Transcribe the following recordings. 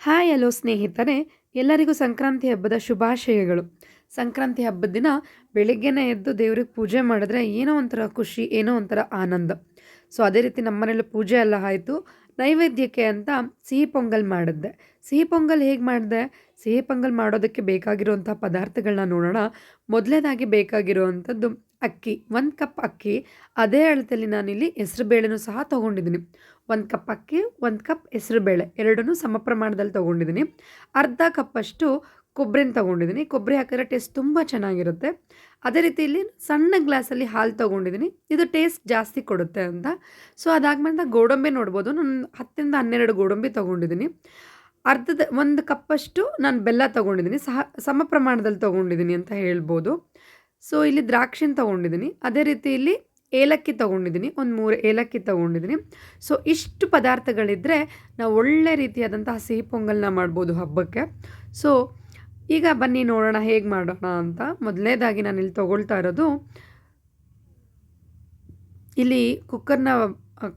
Hi hello ಸ್ನೇಹಿತರೆ, ಎಲ್ಲರಿಗೂ ಸಂಕ್ರಾಂತಿ ಹಬ್ಬದ ಶುಭಾಶಯಗಳು. ಸಂಕ್ರಾಂತಿ ಹಬ್ಬದ ದಿನ ಬೆಳಿಗ್ಗೆನೇ ಎದ್ದು ದೇವ್ರಿಗೆ ಪೂಜೆ ಮಾಡಿದ್ರೆ ಏನೋ ಒಂಥರ ಖುಷಿ, ಏನೋ ಒಂಥರ ಆನಂದ. ಸೊ ಅದೇ ರೀತಿ ನಮ್ಮನೇಲಿ ಪೂಜೆ ಎಲ್ಲ ಆಯಿತು. ನೈವೇದ್ಯಕ್ಕೆ ಅಂತ ಸಿಹಿ ಪೊಂಗಲ್ ಮಾಡಿದ್ದೆ. ಸಿಹಿ ಪೊಂಗಲ್ ಹೇಗೆ ಮಾಡಿದೆ? ಸಿಹಿ ಪೊಂಗಲ್ ಮಾಡೋದಕ್ಕೆ ಬೇಕಾಗಿರುವಂಥ ಪದಾರ್ಥಗಳನ್ನ ನೋಡೋಣ. ಮೊದಲನೇದಾಗಿ ಬೇಕಾಗಿರುವಂಥದ್ದು ಅಕ್ಕಿ, ಒಂದು ಕಪ್ ಅಕ್ಕಿ. ಅದೇ ಅಳತೆಯಲ್ಲಿ ನಾನಿಲ್ಲಿ ಹೆಸರುಬೇಳೆನೂ ಸಹ ತೊಗೊಂಡಿದ್ದೀನಿ. ಒಂದು ಕಪ್ ಅಕ್ಕಿ, ಒಂದು ಕಪ್ ಹೆಸರುಬೇಳೆ, ಎರಡನ್ನೂ ಸಮ ಪ್ರಮಾಣದಲ್ಲಿ ತೊಗೊಂಡಿದ್ದೀನಿ. ಅರ್ಧ ಕಪ್ಪಷ್ಟು ಕೊಬ್ಬರಿನ ತೊಗೊಂಡಿದ್ದೀನಿ. ಕೊಬ್ಬರಿ ಹಾಕಿದ್ರೆ ಟೇಸ್ಟ್ ತುಂಬ ಚೆನ್ನಾಗಿರುತ್ತೆ. ಅದೇ ರೀತಿ ಇಲ್ಲಿ ಸಣ್ಣ ಗ್ಲಾಸಲ್ಲಿ ಹಾಲು ತೊಗೊಂಡಿದ್ದೀನಿ. ಇದು ಟೇಸ್ಟ್ ಜಾಸ್ತಿ ಕೊಡುತ್ತೆ ಅಂತ. ಸೊ ಅದಾದ್ಮೇಲೆ ಗೋಡಂಬಿ ನೋಡ್ಬೋದು. ನಾನು ಹತ್ತರಿಂದ ಹನ್ನೆರಡು ಗೋಡಂಬಿ ತೊಗೊಂಡಿದ್ದೀನಿ. ಅರ್ಧದ, ಒಂದು ಕಪ್ಪಷ್ಟು ನಾನು ಬೆಲ್ಲ ತೊಗೊಂಡಿದ್ದೀನಿ. ಸಹ, ಸಮ ಪ್ರಮಾಣದಲ್ಲಿ ತೊಗೊಂಡಿದ್ದೀನಿ ಅಂತ ಹೇಳ್ಬೋದು. ಸೊ ಇಲ್ಲಿ ದ್ರಾಕ್ಷಿನ ತೊಗೊಂಡಿದ್ದೀನಿ. ಅದೇ ರೀತಿ ಇಲ್ಲಿ ಏಲಕ್ಕಿ ತೊಗೊಂಡಿದ್ದೀನಿ. ಒಂದು ಮೂರು ಏಲಕ್ಕಿ ತೊಗೊಂಡಿದ್ದೀನಿ. ಸೊ ಇಷ್ಟು ಪದಾರ್ಥಗಳಿದ್ದರೆ ನಾವು ಒಳ್ಳೆ ರೀತಿಯಾದಂತಹ ಸಿಹಿ ಪೊಂಗಲ್ನ ಮಾಡ್ಬೋದು ಹಬ್ಬಕ್ಕೆ. ಸೊ ಈಗ ಬನ್ನಿ ನೋಡೋಣ ಹೇಗೆ ಮಾಡೋಣ ಅಂತ. ಮೊದಲನೇದಾಗಿ ನಾನು ಇಲ್ಲಿ ತೊಗೊಳ್ತಾ ಇರೋದು, ಇಲ್ಲಿ ಕುಕ್ಕರ್ನ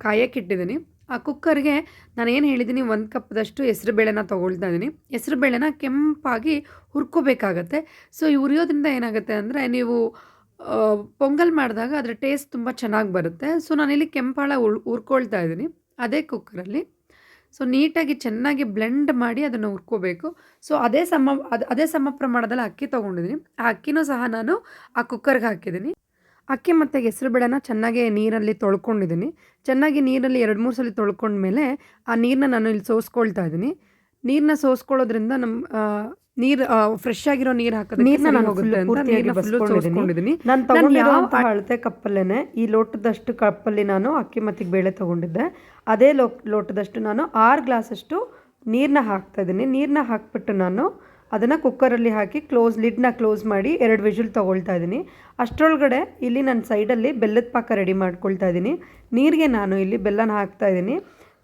ಕಾಯಕ್ಕಿಟ್ಟಿದ್ದೀನಿ ಆ ಕುಕ್ಕರ್ಗೆ ನಾನು ಏನು ಹೇಳಿದ್ದೀನಿ ಒಂದು ಕಪ್ದಷ್ಟು ಹೆಸರುಬೇಳೆನ ತೊಗೊಳ್ತಾ ಇದ್ದೀನಿ ಹೆಸರುಬೇಳೆನ ಕೆಂಪಾಗಿ ಹುರ್ಕೋಬೇಕಾಗತ್ತೆ. ಸೊ ಈ ಹುರಿಯೋದ್ರಿಂದ ಏನಾಗುತ್ತೆ ಅಂದರೆ ನೀವು ಪೊಂಗಲ್ ಮಾಡಿದಾಗ ಅದರ ಟೇಸ್ಟ್ ತುಂಬ ಚೆನ್ನಾಗಿ ಬರುತ್ತೆ. ಸೊ ನಾನಿಲ್ಲಿ ಕೆಂಪಾಳ ಉಳ್ ಹುರ್ಕೊಳ್ತಾ ಇದ್ದೀನಿ ಅದೇ ಕುಕ್ಕರಲ್ಲಿ. ಸೊ ನೀಟಾಗಿ ಚೆನ್ನಾಗಿ ಬ್ಲೆಂಡ್ ಮಾಡಿ ಅದನ್ನು ಹುರ್ಕೋಬೇಕು. ಸೊ ಅದೇ ಸಮ, ಅದು, ಅದೇ ಸಮ ಪ್ರಮಾಣದಲ್ಲಿ ಅಕ್ಕಿ ತೊಗೊಂಡಿದ್ದೀನಿ ಆ ಅಕ್ಕಿನೂ ಸಹ ನಾನು ಆ ಕುಕ್ಕರ್ಗೆ ಹಾಕಿದ್ದೀನಿ ಅಕ್ಕಿ ಮತ್ತು ಹೆಸರುಬೇಳೆನ ಚೆನ್ನಾಗಿ ನೀರಲ್ಲಿ ತೊಳ್ಕೊಂಡಿದ್ದೀನಿ. ಚೆನ್ನಾಗಿ ನೀರಲ್ಲಿ ಎರಡು ಮೂರು ಸಲ ತೊಳ್ಕೊಂಡ್ಮೇಲೆ ಆ ನೀರನ್ನ ನಾನು ಇಲ್ಲಿ ಸೋಸ್ಕೊಳ್ತಾ ಇದ್ದೀನಿ. ನೀರನ್ನ ಸೋಸ್ಕೊಳ್ಳೋದ್ರಿಂದ ನಮ್ಮ ನೀರು ಫ್ರೆಶ್ ಆಗಿರೋ ನೀರು ಹಾಕೋದು ನೀರನ್ನ ನಾನು ಅಳತೆ ಕಪ್ಪಲ್ಲೇನೆ ಈ ಲೋಟದಷ್ಟು ಕಪ್ಪಲ್ಲಿ ನಾನು ಅಕ್ಕಿ ಮತ್ತು ಬೇಳೆ ತಗೊಂಡಿದ್ದೆ. ಅದೇ ಲೋ ಲೋಟದಷ್ಟು ನಾನು ಆರು ಗ್ಲಾಸಷ್ಟು ನೀರನ್ನ ಹಾಕ್ತಾ ಇದ್ದೀನಿ. ನೀರನ್ನ ಹಾಕ್ಬಿಟ್ಟು ನಾನು ಅದನ್ನು ಕುಕ್ಕರಲ್ಲಿ ಹಾಕಿ ಕ್ಲೋಸ್ ಲಿಡ್ನ ಕ್ಲೋಸ್ ಮಾಡಿ ಎರಡು ವಿಜಿಲ್ ತೊಗೊಳ್ತಾ ಇದ್ದೀನಿ ಅಷ್ಟರೊಳಗಡೆ ಇಲ್ಲಿ ನಾನು ಸೈಡಲ್ಲಿ ಬೆಲ್ಲದ ಪಾಕ ರೆಡಿ ಮಾಡ್ಕೊಳ್ತಾ ಇದ್ದೀನಿ ನೀರಿಗೆ ನಾನು ಇಲ್ಲಿ ಬೆಲ್ಲನ ಹಾಕ್ತಾ ಇದ್ದೀನಿ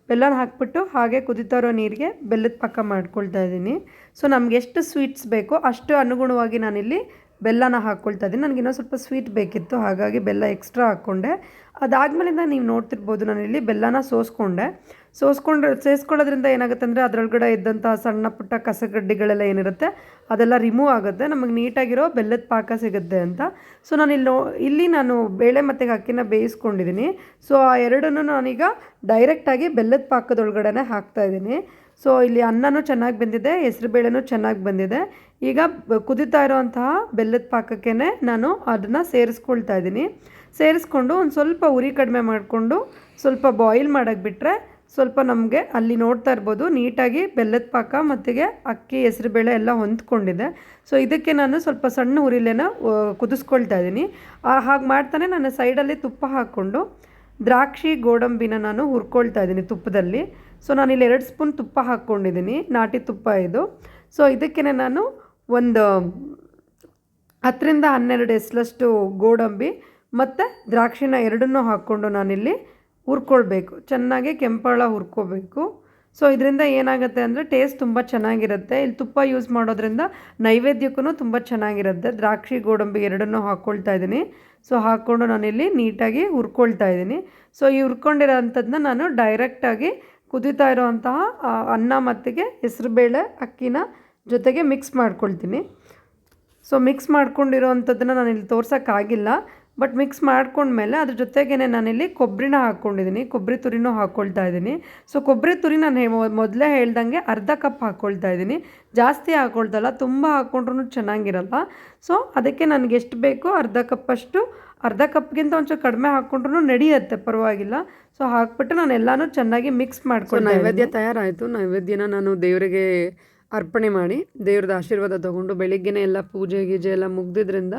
ಬೆಲ್ಲನ ಹಾಕ್ಬಿಟ್ಟು ಹಾಗೆ ಕುದಿತಾ ಇರೋ ನೀರಿಗೆ ಬೆಲ್ಲದ ಪಾಕ ಮಾಡ್ಕೊಳ್ತಾ ಇದ್ದೀನಿ ಸೊ ನಮ್ಗೆ ಎಷ್ಟು ಸ್ವೀಟ್ಸ್ ಬೇಕೋ ಅಷ್ಟು ಅನುಗುಣವಾಗಿ ನಾನಿಲ್ಲಿ ಬೆಲ್ಲನ ಹಾಕ್ಕೊಳ್ತಾ ಇದ್ದೀನಿ ನನಗೆ ಇನ್ನೊಂದು ಸ್ವಲ್ಪ ಸ್ವೀಟ್ ಬೇಕಿತ್ತು, ಹಾಗಾಗಿ ಬೆಲ್ಲ ಎಕ್ಸ್ಟ್ರಾ ಹಾಕ್ಕೊಂಡೆ ಅದಾದಮೇಲಿಂದ ನೀವು ನೋಡ್ತಿರ್ಬೋದು ನಾನಿಲ್ಲಿ ಬೆಲ್ಲನ ಸೋಸ್ಕೊಂಡೆ. ಸೋಸ್ಕೊಂಡು ಸೇರಿಸ್ಕೊಳ್ಳೋದ್ರಿಂದ ಏನಾಗುತ್ತೆ ಅಂದರೆ ಅದರೊಳಗಡೆ ಇದ್ದಂಥ ಸಣ್ಣ ಪುಟ್ಟ ಕಸಗಡ್ಡಿಗಳೆಲ್ಲ ಏನಿರುತ್ತೆ, ಅದೆಲ್ಲ ರಿಮೂವ್ ಆಗುತ್ತೆ, ನಮಗೆ ನೀಟಾಗಿರೋ ಬೆಲ್ಲದ ಪಾಕ ಸಿಗುತ್ತೆ ಅಂತ. ಸೊ ನಾನು ಇಲ್ಲಿ ಇಲ್ಲಿ ನಾನು ಬೇಳೆ ಮತ್ತು ಅಕ್ಕಿನ ಬೇಯಿಸ್ಕೊಂಡಿದ್ದೀನಿ ಸೊ ಆ ಎರಡನ್ನೂ ನಾನೀಗ ಡೈರೆಕ್ಟಾಗಿ ಬೆಲ್ಲದ ಪಾಕದೊಳಗಡೆ ಹಾಕ್ತಾ ಇದ್ದೀನಿ ಸೊ ಇಲ್ಲಿ ಅನ್ನನೂ ಚೆನ್ನಾಗಿ ಬಂದಿದೆ, ಹೆಸರು ಬೇಳೆನೂ ಚೆನ್ನಾಗಿ ಬಂದಿದೆ. ಈಗ ಕುದೀತಾ ಇರೋವಂತಹ ಬೆಲ್ಲದ ಪಾಕಕ್ಕೆ ನಾನು ಅದನ್ನು ಸೇರಿಸ್ಕೊಳ್ತಾ ಇದ್ದೀನಿ ಸೇರಿಸ್ಕೊಂಡು ಒಂದು ಸ್ವಲ್ಪ ಉರಿ ಕಡಿಮೆ ಮಾಡಿಕೊಂಡು ಸ್ವಲ್ಪ ಬಾಯ್ಲ್ ಮಾಡೋಕ್ಕೆ ಬಿಟ್ಟರೆ ಸ್ವಲ್ಪ ನಮಗೆ ಅಲ್ಲಿ ನೋಡ್ತಾ ಇರ್ಬೋದು. ನೀಟಾಗಿ ಬೆಲ್ಲದ ಪಾಕ ಮತ್ತಿಗೆ ಅಕ್ಕಿ, ಹೆಸರುಬೇಳೆ ಎಲ್ಲ ಹೊಂದ್ಕೊಂಡಿದೆ. ಸೊ ಇದಕ್ಕೆ ನಾನು ಸ್ವಲ್ಪ ಸಣ್ಣ ಉರಿಲೇನ ಕುದಿಸ್ಕೊಳ್ತಾ ಇದ್ದೀನಿ. ಹಾಗೆ ಮಾಡ್ತಾನೆ ನಾನು ಸೈಡಲ್ಲಿ ತುಪ್ಪ ಹಾಕ್ಕೊಂಡು ದ್ರಾಕ್ಷಿ, ಗೋಡಂಬಿನ ನಾನು ಹುರ್ಕೊಳ್ತಾ ಇದ್ದೀನಿ ತುಪ್ಪದಲ್ಲಿ. ಸೊ ನಾನಿಲ್ಲಿ ಎರಡು ಸ್ಪೂನ್ ತುಪ್ಪ ಹಾಕ್ಕೊಂಡಿದ್ದೀನಿ. ನಾಟಿ ತುಪ್ಪ ಇದು. ಸೊ ಇದಕ್ಕೆ ನಾನು ಒಂದು ಹತ್ತರಿಂದ ಹನ್ನೆರಡು ಎಸ್ಲಷ್ಟು ಗೋಡಂಬಿ ಮತ್ತು ದ್ರಾಕ್ಷಿನ ಎರಡನ್ನೂ ಹಾಕ್ಕೊಂಡು ನಾನಿಲ್ಲಿ ಹುರ್ಕೊಳ್ಬೇಕು. ಚೆನ್ನಾಗಿ ಕೆಂಪಳ ಹುರ್ಕೋಬೇಕು. ಸೊ ಇದರಿಂದ ಏನಾಗುತ್ತೆ ಅಂದರೆ ಟೇಸ್ಟ್ ತುಂಬ ಚೆನ್ನಾಗಿರುತ್ತೆ. ಇಲ್ಲಿ ತುಪ್ಪ ಯೂಸ್ ಮಾಡೋದ್ರಿಂದ ನೈವೇದ್ಯಕ್ಕೂ ತುಂಬ ಚೆನ್ನಾಗಿರುತ್ತೆ. ದ್ರಾಕ್ಷಿ, ಗೋಡಂಬಿ ಎರಡನ್ನೂ ಹಾಕ್ಕೊಳ್ತಾ ಇದ್ದೀನಿ. ಸೊ ಹಾಕ್ಕೊಂಡು ನಾನಿಲ್ಲಿ ನೀಟಾಗಿ ಹುರ್ಕೊಳ್ತಾ ಇದ್ದೀನಿ. ಸೊ ಈ ಹುರ್ಕೊಂಡಿರೋ ಅಂಥದ್ದನ್ನ ನಾನು ಡೈರೆಕ್ಟಾಗಿ ಕುದೀತಾ ಇರೋವಂತಹ ಅನ್ನ ಮತ್ತಿಗೆ ಹೆಸರುಬೇಳೆ, ಅಕ್ಕಿನ ಜೊತೆಗೆ ಮಿಕ್ಸ್ ಮಾಡ್ಕೊಳ್ತೀನಿ. ಸೊ ಮಿಕ್ಸ್ ಮಾಡ್ಕೊಂಡಿರೋವಂಥದ್ದನ್ನ ನಾನು ಇಲ್ಲಿ ತೋರ್ಸೋಕ್ಕಾಗಿಲ್ಲ. ಬಟ್ ಮಿಕ್ಸ್ ಮಾಡ್ಕೊಂಡ್ಮೇಲೆ ಅದ್ರ ಜೊತೆಗೇ ನಾನಿಲ್ಲಿ ಕೊಬ್ಬರಿನ ಹಾಕ್ಕೊಂಡಿದ್ದೀನಿ ಕೊಬ್ಬರಿ ತುರಿನೂ ಹಾಕ್ಕೊಳ್ತಾ ಇದ್ದೀನಿ ಸೊ ಕೊಬ್ಬರಿ ತುರಿ ನಾನು ಮೊದಲೇ ಹೇಳ್ದಂಗೆ ಅರ್ಧ ಕಪ್ ಹಾಕ್ಕೊಳ್ತಾ ಇದ್ದೀನಿ ಜಾಸ್ತಿ ಹಾಕ್ಕೊಳ್ತಲ್ಲ ತುಂಬ ಹಾಕ್ಕೊಂಡ್ರೂ ಚೆನ್ನಾಗಿರಲ್ಲ. ಸೊ ಅದಕ್ಕೆ ನನಗೆ ಎಷ್ಟು ಬೇಕೋ ಅರ್ಧ ಕಪ್ಪಷ್ಟು ಅರ್ಧ ಕಪ್ಗಿಂತ ಒಂಚೂರು ಕಡಿಮೆ ಹಾಕ್ಕೊಂಡ್ರೂ ನಡೆಯುತ್ತೆ ಪರವಾಗಿಲ್ಲ. ಸೊ ಹಾಕ್ಬಿಟ್ಟು ನಾನು ಎಲ್ಲನೂ ಚೆನ್ನಾಗಿ ಮಿಕ್ಸ್ ಮಾಡ್ಕೊಂಡು ನೈವೇದ್ಯ ತಯಾರಾಯಿತು. ನೈವೇದ್ಯನ ನಾನು ದೇವರಿಗೆ ಅರ್ಪಣೆ ಮಾಡಿ ದೇವ್ರದ್ದು ಆಶೀರ್ವಾದ ತೊಗೊಂಡು ಬೆಳಿಗ್ಗೆನೇ ಎಲ್ಲ ಪೂಜೆ ಗೀಜೆ ಎಲ್ಲ ಮುಗ್ದಿದ್ರಿಂದ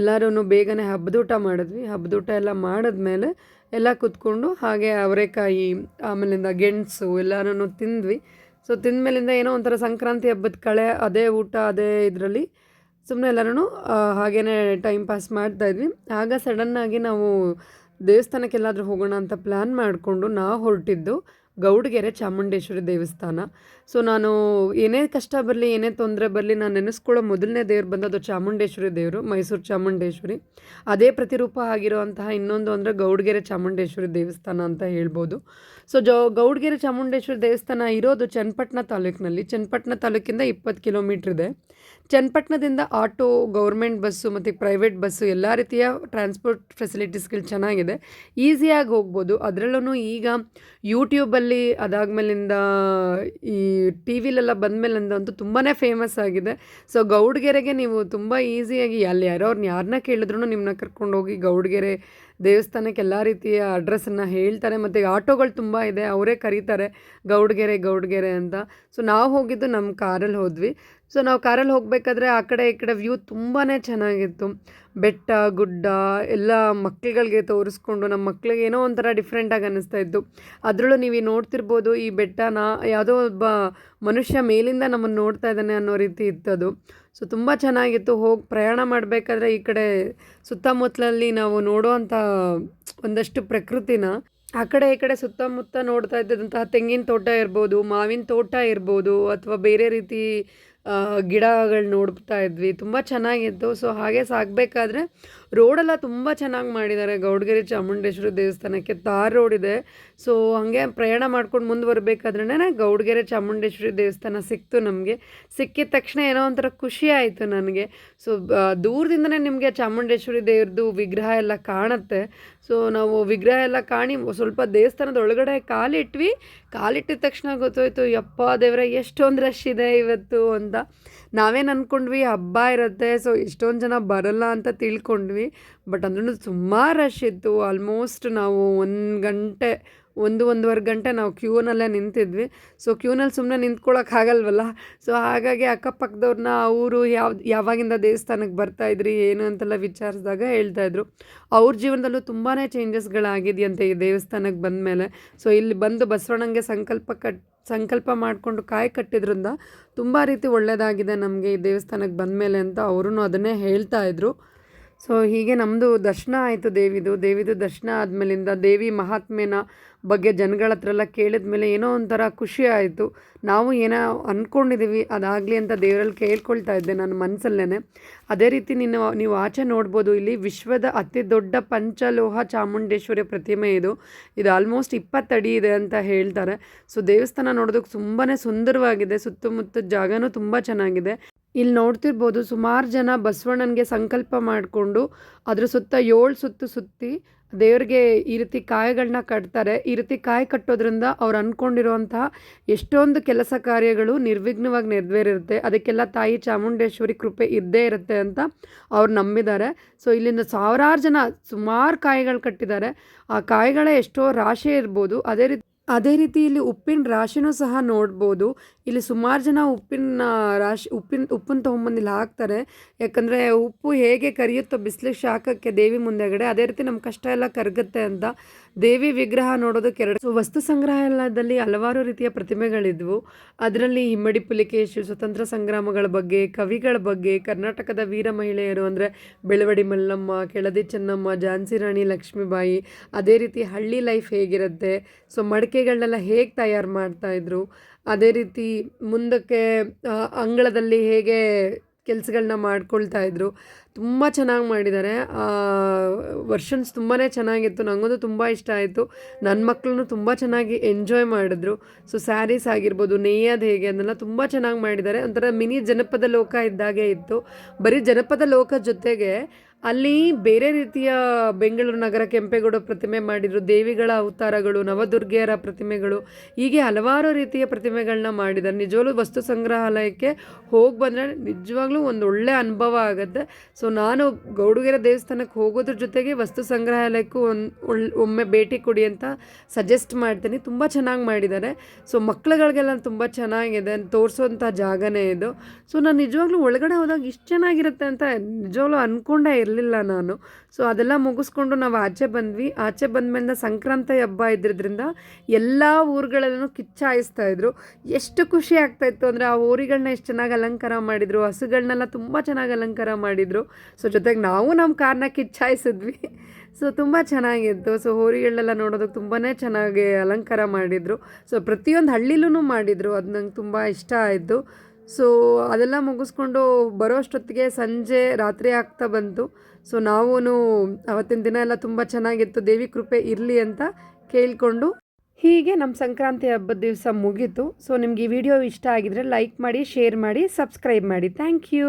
ಎಲ್ಲರೂ ಬೇಗನೆ ಹಬ್ಬದೂಟ ಮಾಡಿದ್ವಿ. ಹಬ್ಬದೂಟ ಎಲ್ಲ ಮಾಡಿದ್ಮೇಲೆ ಎಲ್ಲ ಕೂತ್ಕೊಂಡು ಹಾಗೆ ಅವರೆಕಾಯಿ, ಆಮೇಲಿಂದ ಗೆಣಸು ಎಲ್ಲನೂ ತಿಂದ್ವಿ. ಸೊ ತಿಂದಮೇಲಿಂದ ಏನೋ ಒಂಥರ ಸಂಕ್ರಾಂತಿ ಹಬ್ಬದ ಕಳೆ, ಅದೇ ಊಟ, ಅದೇ ಇದರಲ್ಲಿ ಸುಮ್ಮನೆ ಎಲ್ಲರೂ ಹಾಗೇ ಟೈಮ್ ಪಾಸ್ ಮಾಡ್ತಾ ಇದ್ವಿ. ಆಗ ಸಡನ್ನಾಗಿ ನಾವು ದೇವಸ್ಥಾನಕ್ಕೆಲ್ಲಾದರೂ ಹೋಗೋಣ ಅಂತ ಪ್ಲ್ಯಾನ್ ಮಾಡಿಕೊಂಡು ನಾವು ಹೊರಟಿದ್ದು. ಗೌಡಗೆರೆ ಚಾಮುಂಡೇಶ್ವರಿ ದೇವಸ್ಥಾನ. ಸೊ ನಾನು ಏನೇ ಕಷ್ಟ ಬರಲಿ, ಏನೇ ತೊಂದರೆ ಬರಲಿ, ನಾನು ನೆನೆಸ್ಕೊಳ್ಳೋ ಮೊದಲನೇ ದೇವ್ರು ಬಂದದ್ದು ಚಾಮುಂಡೇಶ್ವರಿ ದೇವರು, ಮೈಸೂರು ಚಾಮುಂಡೇಶ್ವರಿ. ಅದೇ ಪ್ರತಿರೂಪ ಆಗಿರುವಂತಹ ಇನ್ನೊಂದು ಅಂದರೆ ಗೌಡಗೆರೆ ಚಾಮುಂಡೇಶ್ವರಿ ದೇವಸ್ಥಾನ ಅಂತ ಹೇಳ್ಬೋದು. ಸೊ ಜೋ, ಗೌಡಗೆರೆ ಚಾಮುಂಡೇಶ್ವರಿ ದೇವಸ್ಥಾನ ಇರೋದು ಚನ್ನಪಟ್ಟಣ ತಾಲೂಕಿನಲ್ಲಿ. ಚನ್ನಪಟ್ಟಣ ತಾಲೂಕಿಂದ ಇಪ್ಪತ್ತು ಕಿಲೋಮೀಟ್ರ್ ಇದೆ. ಚನ್ನಪಟ್ಟಣದಿಂದ ಆಟೋ, ಗೌರ್ಮೆಂಟ್ ಬಸ್ಸು ಮತ್ತು ಪ್ರೈವೇಟ್ ಬಸ್ಸು ಎಲ್ಲ ರೀತಿಯ ಟ್ರಾನ್ಸ್ಪೋರ್ಟ್ ಫೆಸಿಲಿಟೀಸ್ಗಳು ಚೆನ್ನಾಗಿದೆ. ಈಸಿಯಾಗಿ ಹೋಗ್ಬೋದು. ಅದರಲ್ಲೂ ಈಗ ಯೂಟ್ಯೂಬಲ್ಲಿ ಅದಾದಮೇಲಿಂದ ಈ ಟಿ ವಿಲೆಲ್ಲ ಬಂದಮೇಲಿಂದ ಅಂತೂ ತುಂಬಾ ಫೇಮಸ್ ಆಗಿದೆ. ಸೊ ಗೌಡ್ಗೆರೆಗೆ ನೀವು ತುಂಬ ಈಸಿಯಾಗಿ ಅಲ್ಲಿ ಯಾರೋ ಅವ್ರನ್ನ ಯಾರನ್ನ ಕೇಳಿದ್ರು ನಿಮ್ಮನ್ನ ಕರ್ಕೊಂಡೋಗಿ ಗೌಡ್ಗೆರೆ ದೇವಸ್ಥಾನಕ್ಕೆ ಎಲ್ಲ ರೀತಿಯ ಅಡ್ರೆಸ್ಸನ್ನು ಹೇಳ್ತಾರೆ ಮತ್ತು ಆಟೋಗಳು ತುಂಬ ಇದೆ, ಅವರೇ ಕರೀತಾರೆ, ಗೌಡ್ಗೆರೆ ಗೌಡ್ಗೆರೆ ಅಂತ. ಸೊ ನಾವು ಹೋಗಿದ್ದು ನಮ್ಮ ಕಾರಲ್ಲಿ ಹೋದ್ವಿ. ಸೊ ನಾವು ಕಾರಲ್ಲಿ ಹೋಗಬೇಕಾದ್ರೆ ಆ ಕಡೆ ಈ ಕಡೆ ವ್ಯೂ ತುಂಬಾ ಚೆನ್ನಾಗಿತ್ತು. ಬೆಟ್ಟ, ಗುಡ್ಡ ಎಲ್ಲ ಮಕ್ಕಳುಗಳಿಗೆ ತೋರಿಸ್ಕೊಂಡು ನಮ್ಮ ಮಕ್ಕಳಿಗೆ ಏನೋ ಒಂಥರ ಡಿಫ್ರೆಂಟಾಗಿ ಅನ್ನಿಸ್ತಾ ಇತ್ತು. ಅದರಲ್ಲೂ ನೀವು ನೋಡ್ತಿರ್ಬೋದು ಈ ಬೆಟ್ಟನ ಯಾವುದೋ ಒಬ್ಬ ಮನುಷ್ಯ ಮೇಲಿಂದ ನಮ್ಮನ್ನು ನೋಡ್ತಾ ಇದ್ದಾನೆ ಅನ್ನೋ ರೀತಿ ಇತ್ತದು ಸೊ ತುಂಬ ಚೆನ್ನಾಗಿತ್ತು. ಹೋಗಿ ಪ್ರಯಾಣ ಮಾಡಬೇಕಾದ್ರೆ ಈ ಕಡೆ ಸುತ್ತಮುತ್ತಲಲ್ಲಿ ನಾವು ನೋಡುವಂಥ ಒಂದಷ್ಟು ಪ್ರಕೃತಿನ, ಆ ಕಡೆ ಈ ಕಡೆ ಸುತ್ತಮುತ್ತ ನೋಡ್ತಾ ಇದ್ದಂತಹ ತೆಂಗಿನ ತೋಟ ಇರ್ಬೋದು, ಮಾವಿನ ತೋಟ ಇರ್ಬೋದು, ಅಥವಾ ಬೇರೆ ರೀತಿ ಗಿಡಗಳು ನೋಡ್ತಾ ಇದ್ವಿ. ತುಂಬ ಚೆನ್ನಾಗಿತ್ತು. ಸೊ ಹಾಗೆ ಸಾಗಬೇಕಾದ್ರೆ ರೋಡೆಲ್ಲ ತುಂಬ ಚೆನ್ನಾಗಿ ಮಾಡಿದ್ದಾರೆ. ಗೌಡ್ಗೆರೆ ಚಾಮುಂಡೇಶ್ವರಿ ದೇವಸ್ಥಾನಕ್ಕೆ ತಾರ್ ರೋಡ್ ಇದೆ. ಸೊ ಹಾಗೆ ಪ್ರಯಾಣ ಮಾಡ್ಕೊಂಡು ಮುಂದುವರಬೇಕಾದ್ರೇ ಗೌಡಗೆರೆ ಚಾಮುಂಡೇಶ್ವರಿ ದೇವಸ್ಥಾನ ಸಿಕ್ತು ನಮಗೆ. ಸಿಕ್ಕಿದ ತಕ್ಷಣ ಏನೋ ಒಂಥರ ಖುಷಿ ಆಯಿತು ನನಗೆ. ಸೊ ದೂರದಿಂದನೇ ನಿಮಗೆ ಚಾಮುಂಡೇಶ್ವರಿ ದೇವ್ರದ್ದು ವಿಗ್ರಹ ಎಲ್ಲ ಕಾಣುತ್ತೆ. ಸೊ ನಾವು ವಿಗ್ರಹ ಎಲ್ಲ ಕಾಣಿ ಸ್ವಲ್ಪ ದೇವಸ್ಥಾನದ ಒಳಗಡೆ ಕಾಲಿಟ್ವಿ ಕಾಲಿಟ್ಟಿದ ತಕ್ಷಣ ಗೊತ್ತಾಯ್ತು, ಯಪ್ಪ ದೇವರ, ಎಷ್ಟೊಂದು ರಶ್ ಇದೆ ಇವತ್ತು ಅಂತ. ನಾವೇನು ಅಂದ್ಕೊಂಡ್ವಿ ಹಬ್ಬ ಇರುತ್ತೆ. ಸೊ ಎಷ್ಟೊಂದು ಜನ ಬರಲ್ಲ ಅಂತ ತಿಳ್ಕೊಂಡ್ವಿ. ಬಟ್ ಅಂದ್ರೂ ಸುಮಾರು ರಶ್ ಇತ್ತು. ಆಲ್ಮೋಸ್ಟ್ ನಾವು ಒಂದು ಗಂಟೆ, ಒಂದು, ಒಂದೂವರೆ ಗಂಟೆ ನಾವು ಕ್ಯೂನಲ್ಲೇ ನಿಂತಿದ್ವಿ. ಸೊ ಕ್ಯೂನಲ್ಲಿ ಸುಮ್ಮನೆ ನಿಂತ್ಕೊಳ್ಳೋಕ್ಕಾಗಲ್ವಲ್ಲ ಸೊ ಹಾಗಾಗಿ ಅಕ್ಕಪಕ್ಕದವ್ರನ್ನ ಅವರು ಯಾವ, ಯಾವಾಗಿಂದ ದೇವಸ್ಥಾನಕ್ಕೆ ಬರ್ತಾಯಿದ್ರಿ ಏನು ಅಂತೆಲ್ಲ ವಿಚಾರಿಸಿದಾಗ ಹೇಳ್ತಾಯಿದ್ರು ಅವ್ರ ಜೀವನದಲ್ಲೂ ತುಂಬಾ ಚೇಂಜಸ್ಗಳಾಗಿದೆಯಂತೆ ಈ ದೇವಸ್ಥಾನಕ್ಕೆ ಬಂದ ಮೇಲೆ ಸೊ ಇಲ್ಲಿ ಬಂದು ಬಸವಣ್ಣಂಗೆ ಸಂಕಲ್ಪ ಕಟ್, ಸಂಕಲ್ಪ ಮಾಡಿಕೊಂಡು ಕಾಯಿ ಕಟ್ಟಿದ್ರಿಂದ ತುಂಬ ರೀತಿ ಒಳ್ಳೆಯದಾಗಿದೆ ನಮಗೆ ಈ ದೇವಸ್ಥಾನಕ್ಕೆ ಬಂದ ಮೇಲೆ ಅಂತ ಅವರು ಅದನ್ನೇ ಹೇಳ್ತಾ ಇದ್ರು. ಸೊ ಹೀಗೆ ನಮ್ಮದು ದರ್ಶನ ಆಯಿತು ದೇವಿದು. ದೇವಿದು ದರ್ಶನ ಆದಮೇಲಿಂದ ದೇವಿ ಮಹಾತ್ಮೆನ ಬಗ್ಗೆ ಜನಗಳ ಹತ್ರ ಎಲ್ಲ ಕೇಳಿದ ಮೇಲೆ ಏನೋ ಒಂಥರ ಖುಷಿ ಆಯಿತು. ನಾವು ಏನೋ ಅಂದ್ಕೊಂಡಿದ್ದೀವಿ ಅದಾಗಲಿ ಅಂತ ದೇವರಲ್ಲಿ ಕೇಳ್ಕೊಳ್ತಾ ಇದ್ದೆ ನನ್ನ ಮನಸ್ಸಲ್ಲೇ ಅದೇ ರೀತಿ ನೀನು ನೀವು ಆಚೆ ನೋಡ್ಬೋದು, ಇಲ್ಲಿ ವಿಶ್ವದ ಅತಿ ದೊಡ್ಡ ಪಂಚಲೋಹ ಚಾಮುಂಡೇಶ್ವರಿ ಪ್ರತಿಮೆ ಇದು. ಇದು ಆಲ್ಮೋಸ್ಟ್ ಇಪ್ಪತ್ತಡಿ ಇದೆ ಅಂತ ಹೇಳ್ತಾರೆ. ಸೊ ದೇವಸ್ಥಾನ ನೋಡೋದಕ್ಕೆ ತುಂಬಾ ಸುಂದರವಾಗಿದೆ. ಸುತ್ತಮುತ್ತ ಜಾಗನೂ ತುಂಬ ಚೆನ್ನಾಗಿದೆ. ಇಲ್ಲಿ ನೋಡ್ತಿರ್ಬೋದು ಸುಮಾರು ಜನ ಬಸವಣ್ಣನಿಗೆ ಸಂಕಲ್ಪ ಮಾಡಿಕೊಂಡು ಅದ್ರ ಸುತ್ತ ಏಳು ಸುತ್ತು ಸುತ್ತಿ ದೇವರಿಗೆ ಈ ರೀತಿ ಕಾಯಿಗಳನ್ನ ಕಟ್ತಾರೆ. ಈ ರೀತಿ ಕಾಯಿ ಕಟ್ಟೋದ್ರಿಂದ ಅವ್ರು ಅಂದ್ಕೊಂಡಿರುವಂತಹ ಎಷ್ಟೊಂದು ಕೆಲಸ ಕಾರ್ಯಗಳು ನಿರ್ವಿಘ್ನವಾಗಿ ನೆರವೇರಿರುತ್ತೆ. ಅದಕ್ಕೆಲ್ಲ ತಾಯಿ ಚಾಮುಂಡೇಶ್ವರಿ ಕೃಪೆ ಇದ್ದೇ ಇರುತ್ತೆ ಅಂತ ಅವ್ರು ನಂಬಿದ್ದಾರೆ. ಸೊ, ಇಲ್ಲಿಂದ ಸಾವಿರಾರು ಜನ ಸುಮಾರು ಕಾಯಿಗಳು ಕಟ್ಟಿದ್ದಾರೆ. ಆ ಕಾಯಿಗಳ ಎಷ್ಟೋ ರಾಶಿ ಇರ್ಬೋದು. ಅದೇ ರೀತಿ ಅದೇ ರೀತಿ ಇಲ್ಲಿ ಉಪ್ಪಿನ ರಾಶಿನೂ ಸಹ ನೋಡ್ಬೋದು. ಇಲ್ಲಿ ಸುಮಾರು ಜನ ಉಪ್ಪಿನ ರಾಶಿ, ಉಪ್ಪಿನ, ಉಪ್ಪನ್ನ ತೊಗೊಂಬಂದು ಹಾಕ್ತಾರೆ. ಯಾಕಂದರೆ ಉಪ್ಪು ಹೇಗೆ ಕರಿಯುತ್ತೋ ಬಿಸಿಲಿಗೆ ಶಾಖಕ್ಕೆ ದೇವಿ ಮುಂದೆಗಡೆ, ಅದೇ ರೀತಿ ನಮ್ಮ ಕಷ್ಟ ಎಲ್ಲ ಕರಗುತ್ತೆ ಅಂತ ದೇವಿ ವಿಗ್ರಹ ನೋಡೋದಕ್ಕೆ ಎರಡು. ವಸ್ತು ಸಂಗ್ರಹಾಲಯದಲ್ಲಿ ಹಲವಾರು ರೀತಿಯ ಪ್ರತಿಮೆಗಳಿದ್ವು. ಅದರಲ್ಲಿ ಹಿಮ್ಮಡಿ ಪುಲಿಕೇಶಿ, ಸ್ವತಂತ್ರ ಸಂಗ್ರಾಮಗಳ ಬಗ್ಗೆ, ಕವಿಗಳ ಬಗ್ಗೆ, ಕರ್ನಾಟಕದ ವೀರ ಮಹಿಳೆಯರು ಅಂದರೆ ಬೆಳವಡಿ ಮಲ್ಲಮ್ಮ, ಕೆಳದಿ ಚೆನ್ನಮ್ಮ, ಝಾನ್ಸಿ ರಾಣಿ ಲಕ್ಷ್ಮೀಬಾಯಿ, ಅದೇ ರೀತಿ ಹಳ್ಳಿ ಲೈಫ್ ಹೇಗಿರುತ್ತೆ. ಸೊ ಮಡಿಕೆಗಳನ್ನೆಲ್ಲ ಹೇಗೆ ತಯಾರು ಮಾಡ್ತಾಯಿದ್ರು ಅದೇ ರೀತಿ ಮುಂದಕ್ಕೆ ಅಂಗಳದಲ್ಲಿ ಹೇಗೆ ಕೆಲಸಗಳನ್ನ ಮಾಡ್ಕೊಳ್ತಾ ಇದ್ರು. ತುಂಬ ಚೆನ್ನಾಗಿ ಮಾಡಿದ್ದಾರೆ ವರ್ಷನ್ಸ್ ತುಂಬಾ ಚೆನ್ನಾಗಿತ್ತು. ನನಗಂತೂ ತುಂಬ ಇಷ್ಟ ಆಯಿತು. ನನ್ನ ಮಕ್ಕಳನ್ನು ತುಂಬ ಚೆನ್ನಾಗಿ ಎಂಜಾಯ್ ಮಾಡಿದ್ರು. ಸೊ, ಸ್ಯಾರೀಸ್ ಆಗಿರ್ಬೋದು ನೇಯೋದು ಹೇಗೆ ಅದನ್ನೆಲ್ಲ ತುಂಬ ಚೆನ್ನಾಗಿ ಮಾಡಿದ್ದಾರೆ ಒಂಥರ ಮಿನಿ ಜನಪದ ಲೋಕ ಇದ್ದಾಗೆ ಇತ್ತು. ಬರೀ ಜನಪದ ಲೋಕ ಜೊತೆಗೆ ಅಲ್ಲಿ ಬೇರೆ ರೀತಿಯ ಬೆಂಗಳೂರು ನಗರ ಕೆಂಪೇಗೌಡ ಪ್ರತಿಮೆ ಮಾಡಿದರು, ದೇವಿಗಳ ಅವತಾರಗಳು, ನವದುರ್ಗೆಯರ ಪ್ರತಿಮೆಗಳು, ಹೀಗೆ ಹಲವಾರು ರೀತಿಯ ಪ್ರತಿಮೆಗಳನ್ನ ಮಾಡಿದ್ದಾರೆ. ನಿಜವಾಗ್ಲೂ ವಸ್ತು ಸಂಗ್ರಹಾಲಯಕ್ಕೆ ಹೋಗಿ ಬಂದರೆ ನಿಜವಾಗ್ಲೂ ಒಂದು ಒಳ್ಳೆಯ ಅನುಭವ ಆಗುತ್ತೆ. ಸೊ ನಾನು ಗೌಡುಗೆರೆ ದೇವಸ್ಥಾನಕ್ಕೆ ಹೋಗೋದ್ರ ಜೊತೆಗೆ ವಸ್ತು ಸಂಗ್ರಹಾಲಯಕ್ಕೂ ಒಂದು ಒಮ್ಮೆ ಭೇಟಿ ಕೊಡಿ ಅಂತ ಸಜೆಸ್ಟ್ ಮಾಡ್ತೀನಿ. ತುಂಬ ಚೆನ್ನಾಗಿ ಮಾಡಿದ್ದಾರೆ. ಸೊ ಮಕ್ಳುಗಳಿಗೆಲ್ಲ ತುಂಬ ಚೆನ್ನಾಗಿದೆ. ತೋರಿಸೋಂಥ ಜಾಗನೇ ಇದು. ಸೊ ನಾನು ನಿಜವಾಗ್ಲೂ ಒಳಗಡೆ ಹೋದಾಗ ಇಷ್ಟು ಚೆನ್ನಾಗಿರುತ್ತೆ ಅಂತ ನಿಜವಾಗ್ಲೂ ಅಂದ್ಕೊಂಡೇ ಇರಲಿಲ್ಲ. ಇರಲಿಲ್ಲ ನಾನು. ಸೊ ಅದೆಲ್ಲ ಮುಗಿಸ್ಕೊಂಡು ನಾವು ಆಚೆ ಬಂದ್ವಿ. ಆಚೆ ಬಂದ್ಮೇಲೆ ಸಂಕ್ರಾಂತಿ ಹಬ್ಬ ಇದ್ದಿದ್ರಿಂದ ಎಲ್ಲ ಊರುಗಳಲ್ಲೂ ಕಿಚ್ಚಾಯಿಸ್ತಾ ಇದ್ರು. ಎಷ್ಟು ಖುಷಿ ಆಗ್ತಾಯಿತ್ತು ಅಂದರೆ ಆ ಊರಿಗಳನ್ನ ಎಷ್ಟು ಚೆನ್ನಾಗಿ ಅಲಂಕಾರ ಮಾಡಿದರು ಹಸುಗಳನ್ನೆಲ್ಲ ತುಂಬ ಚೆನ್ನಾಗಿ ಅಲಂಕಾರ ಮಾಡಿದರು. ಸೊ ಜೊತೆಗೆ ನಾವು ನಮ್ಮ ಕಾರನ್ನ ಕಿಚ್ಚಾಯಿಸಿದ್ವಿ. ಸೊ ತುಂಬ ಚೆನ್ನಾಗಿತ್ತು. ಸೊ ಹೋರಿಗಳನ್ನೆಲ್ಲ ನೋಡೋದಕ್ಕೆ ತುಂಬಾ ಚೆನ್ನಾಗಿ ಅಲಂಕಾರ ಮಾಡಿದರು. ಸೊ ಪ್ರತಿಯೊಂದು ಹಳ್ಳಿಲೂ ಮಾಡಿದರು. ಅದು ನಂಗೆ ತುಂಬ ಇಷ್ಟ ಆಯಿತು. ಸೊ ಅದೆಲ್ಲ ಮುಗಿಸ್ಕೊಂಡು ಬರೋ ಅಷ್ಟೊತ್ತಿಗೆ ಸಂಜೆ ರಾತ್ರಿ ಆಗ್ತಾ ಬಂತು. ಸೊ ನಾವೂ ಅವತ್ತಿನ ದಿನ ಎಲ್ಲ ತುಂಬ ಚೆನ್ನಾಗಿತ್ತು. ದೇವಿ ಕೃಪೆ ಇರಲಿ ಅಂತ ಕೇಳಿಕೊಂಡು ಹೀಗೆ ನಮ್ಮ ಸಂಕ್ರಾಂತಿ ಹಬ್ಬದ ದಿವಸ ಮುಗೀತು. ಸೊ ನಿಮ್ಗೆ ಈ ವಿಡಿಯೋ ಇಷ್ಟ ಆಗಿದ್ರೆ ಲೈಕ್ ಮಾಡಿ, ಶೇರ್ ಮಾಡಿ, ಸಬ್ಸ್ಕ್ರೈಬ್ ಮಾಡಿ. Thank you